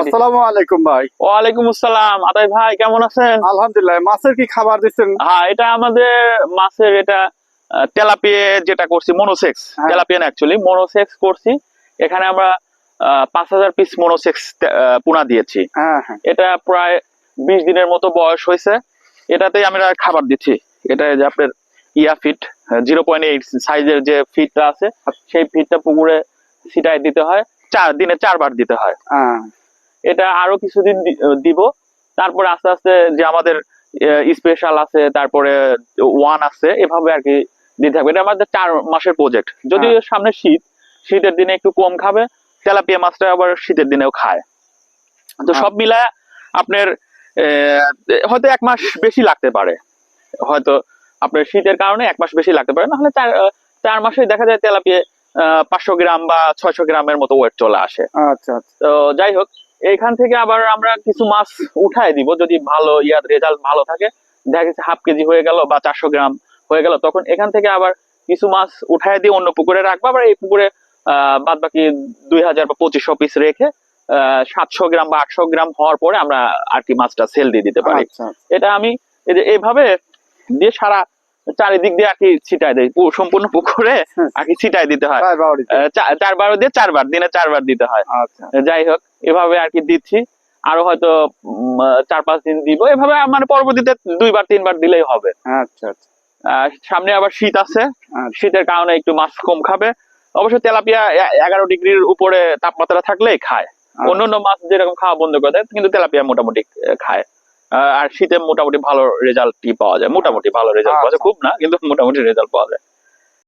আসসালামু আলাইকুম ভাই। ওয়ালাইকুম আসসালাম। আদাই ভাই কেমন আছেন? আলহামদুলিল্লাহ মাছের কি খাবার দিচ্ছেন? হ্যাঁ এটা আমাদের মাছের এটা তেলাপিয়ে যেটা করছি মনোসেক্স হ্যাঁ। অ্যাকচুয়ালি মনোসেক্স করছি। এখানে আমরা পাঁচ হাজার পিস মনোসেক্স পোনা দিয়েছি। হ্যাঁ এটা প্রায় বিশ দিনের মতো বয়স হয়েছে। এটাতেই আমরা খাবার দিচ্ছি। এটা যে আপনার ইয়া ফিট জিরো পয়েন্ট এইট সাইজের যে ফিটটা আছে সেই ফিটটা পুকুরে ছিটায় দিতে হয়। চার দিনে চারবার দিতে হ্যাঁ। এটা আরও কিছুদিন দিব। তারপরে আস্তে আস্তে যে আমাদের স্পেশাল আছে তারপরে ওয়ান আছে এভাবে আর কি দিতে থাকবে। এটা আমাদের চার মাসের প্রজেক্ট যদি হ্যাঁ। সামনে শীত শীতের দিনে একটু কম খাবে তেলাপিয়া মাছটা আবার শীতের দিনেও খায়। তো হ্যাঁ। সব মিলায় আপনার আহ, হয়তো এক মাস বেশি লাগতে পারে। হয়তো আপনার শীতের কারণে এক মাস বেশি লাগতে পারে। নাহলে চার চার মাসে দেখা যায় তেলাপিয়া পাঁচশো গ্রাম বা ছয়শো গ্রামের মতো ওয়েট চলে আসে। আচ্ছা আচ্ছা। তো যাই হোক এইখান থেকে আবার আমরা কিছু মাছ উঠাই দিব যদি ভালো ইয়ার রেজাল্ট ভালো থাকে। দেখা গেছে হাফ কেজি হয়ে গেল বা চারশো গ্রাম হয়ে গেল তখন এখান থেকে আবার কিছু মাছ উঠাই দিয়ে অন্য পুকুরে রাখব। আবার এই পুকুরে আহ বাদ বাকি দুই হাজার বা পঁচিশশো পিস রেখে সাতশো গ্রাম বা আটশো গ্রাম হওয়ার পরে আমরা আর কি মাছটা সেল দিয়ে দিতে পারি। আচ্ছা। এটা আমি এই যে এইভাবে দিয়ে সারা চারিদিক দিয়ে আর কি ছিটাই দেয়। সম্পূর্ণ পুকুরে হুম। আর কি ছিটাই দিতে হয়। চারবার দিয়ে চারবার দিনে চারবার দিতে হয়। আচ্ছা। যাই হোক এভাবে আর কি দিচ্ছি। আরও হয়তো চার পাঁচ দিন দিব। এভাবে মানে পরবর্তীতে দুইবার তিনবার দিলেই হবে। আচ্ছা আচ্ছা। সামনে আবার শীত আছে। শীতের কারণে একটু মাছ কম খাবে। অবশ্য তেলাপিয়া এগারো ডিগ্রির উপরে তাপমাত্রা থাকলেই খায়। আচ্ছা। অন্যান্য মাছ যেরকম খাওয়া বন্ধ করে দেয় কিন্তু তেলাপিয়া মোটামুটি খায়। আর শীতে মোটামুটি ভালো রেজাল্টই পাওয়া যায়। মোটামুটি ভালো রেজাল্ট পাওয়া যায়। আচ্ছা। খুব না কিন্তু মোটামুটি রেজাল্ট পাওয়া যায়।